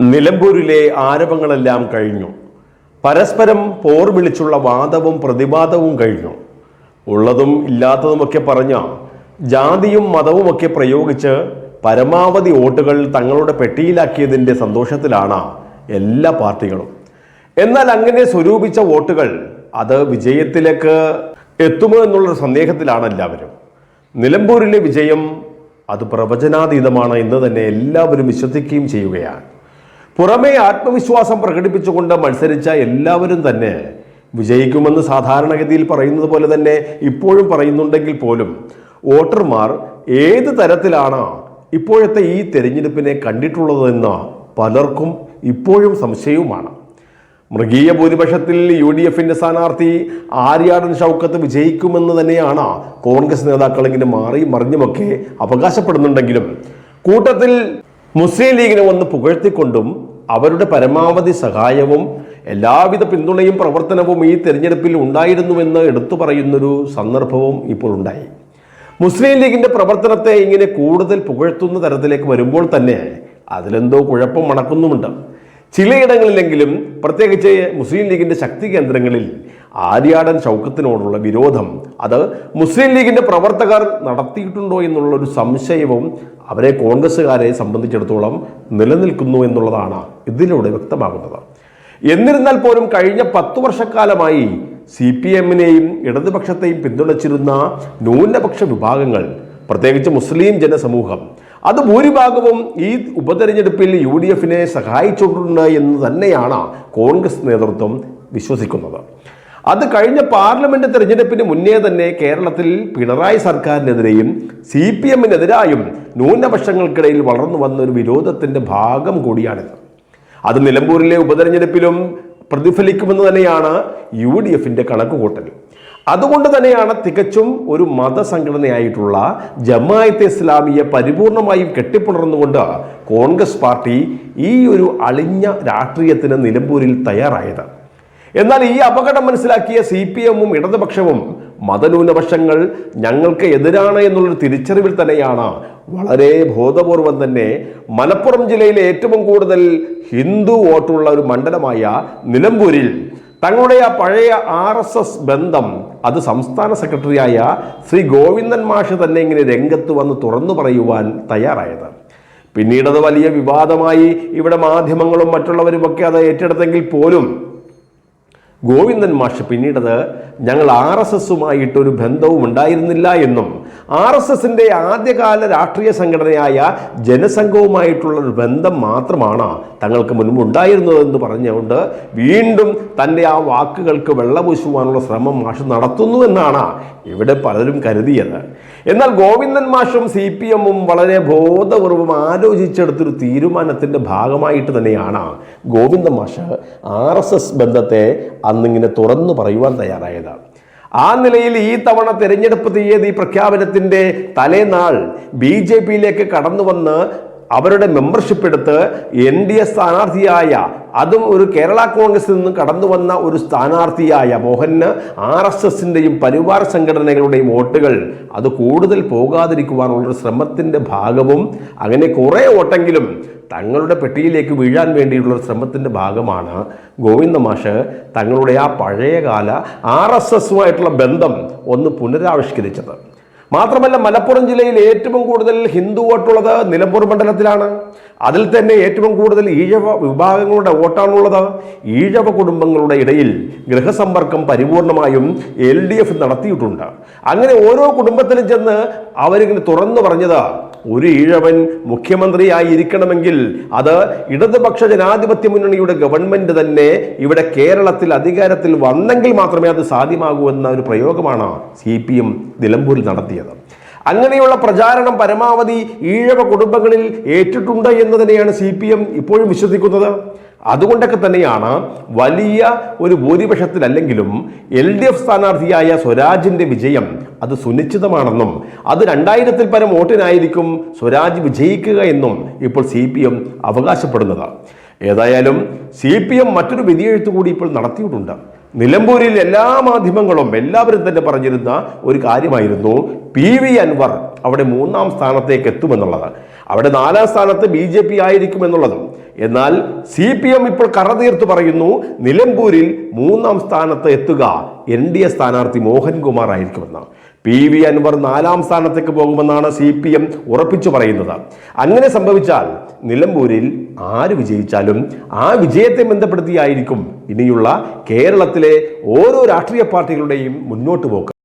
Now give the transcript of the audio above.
നിലമ്പൂരിലെ ആരവങ്ങളെല്ലാം കഴിഞ്ഞു. പരസ്പരം പോർ വിളിച്ചുള്ള വാദവും പ്രതിവാദവും കഴിഞ്ഞു. ഉള്ളതും ഇല്ലാത്തതുമൊക്കെ പറഞ്ഞ ജാതിയും മതവുമൊക്കെ പ്രയോഗിച്ച് പരമാവധി വോട്ടുകൾ തങ്ങളുടെ പെട്ടിയിലാക്കിയതിന്റെ സന്തോഷത്തിലാണ് എല്ലാ പാർട്ടികളും. എന്നാൽ അങ്ങനെ സ്വരൂപിച്ച വോട്ടുകൾ അത് വിജയത്തിലേക്ക് എത്തുമോ എന്നുള്ള സന്ദേഹത്തിലാണ് എല്ലാവരും. നിലമ്പൂരിലെ വിജയം അത് പ്രവചനാതീതമാണ് എന്ന് തന്നെ എല്ലാവരും വിശ്വസിക്കുകയും ചെയ്യുകയാണ്. പുറമേ ആത്മവിശ്വാസം പ്രകടിപ്പിച്ചുകൊണ്ട് മത്സരിച്ച എല്ലാവരും തന്നെ വിജയിക്കുമെന്ന് സാധാരണഗതിയിൽ പറയുന്നത് പോലെ തന്നെ ഇപ്പോഴും പറയുന്നുണ്ടെങ്കിൽ പോലും വോട്ടർമാർ ഏത് തരത്തിലാണ് ഇപ്പോഴത്തെ ഈ തെരഞ്ഞെടുപ്പിനെ കണ്ടിട്ടുള്ളതെന്ന് പലർക്കും ഇപ്പോഴും സംശയവുമാണ്. മൃഗീയ ഭൂരിപക്ഷത്തിൽ യു ഡി എഫിന്റെ സ്ഥാനാർത്ഥി ആര്യാടൻ ഷൗക്കത്ത് വിജയിക്കുമെന്ന് തന്നെയാണ് കോൺഗ്രസ് നേതാക്കളെങ്കിലും മാറി മറിഞ്ഞുമൊക്കെ അവകാശപ്പെടുന്നുണ്ടെങ്കിലും കൂട്ടത്തിൽ മുസ്ലിം ലീഗിനെ ഒന്ന് പുകഴ്ത്തിക്കൊണ്ടും അവരുടെ പരമാവധി സഹായവും എല്ലാവിധ പിന്തുണയും പ്രവർത്തനവും ഈ തെരഞ്ഞെടുപ്പിൽ ഉണ്ടായിരുന്നുവെന്ന് എടുത്തു പറയുന്നൊരു സന്ദർഭവും ഇപ്പോൾ ഉണ്ടായി. മുസ്ലിം ലീഗിന്റെ പ്രവർത്തനത്തെ ഇങ്ങനെ കൂടുതൽ പുകഴ്ത്തുന്ന തരത്തിലേക്ക് വരുമ്പോൾ തന്നെ അതിലെന്തോ കുഴപ്പം മണക്കുന്നുമുണ്ട്. ചിലയിടങ്ങളിലെങ്കിലും പ്രത്യേകിച്ച് മുസ്ലിം ലീഗിന്റെ ശക്തി കേന്ദ്രങ്ങളിൽ ആര്യാടൻ ചൗക്കത്തിനോടുള്ള വിരോധം അത് മുസ്ലിം ലീഗിന്റെ പ്രവർത്തകർ നടത്തിയിട്ടുണ്ടോ എന്നുള്ള ഒരു സംശയവും അവരെ കോൺഗ്രസ്സുകാരെ സംബന്ധിച്ചിടത്തോളം നിലനിൽക്കുന്നു എന്നുള്ളതാണ് ഇതിലൂടെ വ്യക്തമാകുന്നത്. എന്നിരുന്നാൽ പോലും കഴിഞ്ഞ പത്തു വർഷക്കാലമായി സി പി എമ്മിനെയും ഇടതുപക്ഷത്തെയും പിന്തുണച്ചിരുന്ന ന്യൂനപക്ഷ വിഭാഗങ്ങൾ പ്രത്യേകിച്ച് മുസ്ലിം ജനസമൂഹം. അത് ഭൂരിഭാഗവും ഈ ഉപതെരഞ്ഞെടുപ്പിൽ യു ഡി എഫിനെ സഹായിച്ചിട്ടുണ്ട് എന്ന് തന്നെയാണ് കോൺഗ്രസ് നേതൃത്വം വിശ്വസിക്കുന്നത്. അത് കഴിഞ്ഞ പാർലമെന്റ് തെരഞ്ഞെടുപ്പിന് മുന്നേ തന്നെ കേരളത്തിൽ പിണറായി സർക്കാരിനെതിരെയും സി പി എമ്മിനെതിരായും ന്യൂനപക്ഷങ്ങൾക്കിടയിൽ വളർന്നു വന്ന ഒരു വിരോധത്തിന്റെ ഭാഗം കൂടിയാണിത്. അത് നിലമ്പൂരിലെ ഉപതെരഞ്ഞെടുപ്പിലും പ്രതിഫലിക്കുമെന്ന് തന്നെയാണ് യു ഡി എഫിന്റെ കണക്കുകൂട്ടൽ. അതുകൊണ്ട് തന്നെയാണ് തികച്ചും ഒരു മതസംഘടനയായിട്ടുള്ള ജമായത്തെ ഇസ്ലാമിയെ പരിപൂർണമായും കെട്ടിപ്പുണർന്നുകൊണ്ട് കോൺഗ്രസ് പാർട്ടി ഈ ഒരു അളിഞ്ഞ രാഷ്ട്രീയത്തിന് നിലമ്പൂരിൽ തയ്യാറായത്. എന്നാൽ ഈ അപകടം മനസ്സിലാക്കിയ സി പി എമ്മും ഇടതുപക്ഷവും മതന്യൂനപക്ഷങ്ങൾ ഞങ്ങൾക്ക് എതിരാണ് എന്നുള്ളൊരു തിരിച്ചറിവിൽ തന്നെയാണ് വളരെ ബോധപൂർവം തന്നെ മലപ്പുറം ജില്ലയിലെ ഏറ്റവും കൂടുതൽ ഹിന്ദു വോട്ടുള്ള ഒരു മണ്ഡലമായ നിലമ്പൂരിൽ തങ്ങളുടെ ആ പഴയ ആർ എസ് എസ് ബന്ധം അത് സംസ്ഥാന സെക്രട്ടറിയായ ശ്രീ ഗോവിന്ദൻ മാഷ് തന്നെ ഇങ്ങനെ രംഗത്ത് വന്ന് തുറന്നു പറയുവാൻ തയ്യാറായത്. പിന്നീടത് വലിയ വിവാദമായി ഇവിടെ മാധ്യമങ്ങളും മറ്റുള്ളവരുമൊക്കെ അത് ഏറ്റെടുത്തെങ്കിൽ പോലും ഗോവിന്ദൻ മാഷ് പിന്നീടത് ഞങ്ങൾ ആർ എസ് എസുമായിട്ടൊരു ബന്ധവും ഉണ്ടായിരുന്നില്ല എന്നും ആർ എസ് എസിന്റെ ആദ്യകാല രാഷ്ട്രീയ സംഘടനയായ ജനസംഘവുമായിട്ടുള്ള ഒരു ബന്ധം മാത്രമാണ് തങ്ങൾക്ക് മുൻപ് ഉണ്ടായിരുന്നതെന്ന് പറഞ്ഞുകൊണ്ട് വീണ്ടും തന്റെ ആ വാക്കുകൾക്ക് വെള്ളപൂശുവാനുള്ള ശ്രമം മാഷ് നടത്തുന്നു എന്നാണ് ഇവിടെ പലരും കരുതിയത്. എന്നാൽ ഗോവിന്ദൻ മാഷും സി പി എമ്മും വളരെ ബോധപൂർവം ആലോചിച്ചെടുത്തൊരു തീരുമാനത്തിന്റെ ഭാഗമായിട്ട് തന്നെയാണ് ഗോവിന്ദൻ മാഷ് ആർ എസ് എസ് ബന്ധത്തെ അന്നിങ്ങനെ തുറന്നു പറയുവാൻ തയ്യാറായതാണ്. ആ നിലയിൽ ഈ തവണ തെരഞ്ഞെടുപ്പ് തീയതി പ്രഖ്യാപനത്തിന്റെ തലേനാൾ ബി ജെ പിയിലേക്ക് കടന്നു വന്ന് അവരുടെ മെമ്പർഷിപ്പ് എടുത്ത് എൻ ഡി എ സ്ഥാനാർത്ഥിയായ അതും ഒരു കേരള കോൺഗ്രസിൽ നിന്ന് കടന്നു വന്ന ഒരു സ്ഥാനാർത്ഥിയായ മോഹന് ആർ എസ് എസിന്റെയും പരിവാർ സംഘടനകളുടെയും വോട്ടുകൾ അത് കൂടുതൽ പോകാതിരിക്കുവാനുള്ള ശ്രമത്തിന്റെ ഭാഗവും അങ്ങനെ കുറേ വോട്ടെങ്കിലും തങ്ങളുടെ പെട്ടിയിലേക്ക് വീഴാൻ വേണ്ടിയുള്ള ശ്രമത്തിന്റെ ഭാഗമാണ്. ഗോവിന്ദ മാഷ് തങ്ങളുടെ ആ പഴയകാല ആർ എസ് എസുമായിട്ടുള്ള ബന്ധം ഒന്ന് പുനരാവിഷ്കരിച്ചത്. മാത്രമല്ല മലപ്പുറം ജില്ലയിൽ ഏറ്റവും കൂടുതൽ ഹിന്ദു വോട്ടുള്ളത് നിലമ്പൂർ മണ്ഡലത്തിലാണ്. അതിൽ തന്നെ ഏറ്റവും കൂടുതൽ ഈഴവ വിഭാഗങ്ങളുടെ വോട്ടാണുള്ളത്. ഈഴവ കുടുംബങ്ങളുടെ ഇടയിൽ ഗൃഹസമ്പർക്കം പരിപൂർണമായും എൽ ഡി എഫ് നടത്തിയിട്ടുണ്ട്. അങ്ങനെ ഓരോ കുടുംബത്തിലും ചെന്ന് അവരിങ്ങനെ തുറന്നു പറഞ്ഞത് ഒരു ഈഴവൻ മുഖ്യമന്ത്രിയായിരിക്കണമെങ്കിൽ അത് ഇടതുപക്ഷ ജനാധിപത്യ മുന്നണിയുടെ ഗവൺമെന്റ് തന്നെ ഇവിടെ കേരളത്തിൽ അധികാരത്തിൽ വന്നെങ്കിൽ മാത്രമേ അത് സാധ്യമാകൂ എന്ന ഒരു പ്രയോഗമാണ് സി പി എം നിലമ്പൂരിൽ നടത്തിയത് അങ്ങനെയുള്ള പ്രചാരണം പരമാവധി ഈഴവ കുടുംബങ്ങളിൽ ഏറ്റിട്ടുണ്ട് എന്ന് തന്നെയാണ് സി പി എം ഇപ്പോഴും വിശ്വസിക്കുന്നത്. അതുകൊണ്ടൊക്കെ തന്നെയാണ് വലിയ ഒരു ഭൂരിപക്ഷത്തിലല്ലെങ്കിലും എൽ ഡി എഫ് സ്ഥാനാർത്ഥിയായ സ്വരാജിന്റെ വിജയം അത് സുനിശ്ചിതമാണെന്നും അത് രണ്ടായിരത്തിൽ പരം വോട്ടിനായിരിക്കും സ്വരാജ് വിജയിക്കുക എന്നും ഇപ്പോൾ സി പി എം അവകാശപ്പെടുന്നത്. ഏതായാലും സി പി എം മറ്റൊരു വിധിയെഴുത്ത് കൂടി ഇപ്പോൾ നടത്തിയിട്ടുണ്ട്. നിലമ്പൂരിൽ എല്ലാ മാധ്യമങ്ങളും എല്ലാവരും തന്നെ പറഞ്ഞിരുന്ന ഒരു കാര്യമായിരുന്നു പി വി അൻവർ അവിടെ മൂന്നാം സ്ഥാനത്തേക്ക് എത്തുമെന്നുള്ളത് അവിടെ നാലാം സ്ഥാനത്ത് ബി ജെ പി ആയിരിക്കും എന്നുള്ളതും എന്നാൽ സി പി എം ഇപ്പോൾ കറതീർത്ത് പറയുന്നു നിലമ്പൂരിൽ മൂന്നാം സ്ഥാനത്ത് എത്തുക എൻ ഡി എ സ്ഥാനാർത്ഥി മോഹൻകുമാർ ആയിരിക്കുമെന്നാണ്. പി വി അൻവർ നാലാം സ്ഥാനത്തേക്ക് പോകുമെന്നാണ് സി പി എം ഉറപ്പിച്ചു പറയുന്നത്. അങ്ങനെ സംഭവിച്ചാൽ നിലമ്പൂരിൽ ആര് വിജയിച്ചാലും ആ വിജയത്തെ ബന്ധപ്പെടുത്തിയായിരിക്കും ഇനിയുള്ള കേരളത്തിലെ ഓരോ രാഷ്ട്രീയ പാർട്ടികളുടെയും മുന്നോട്ട് പോക്ക്.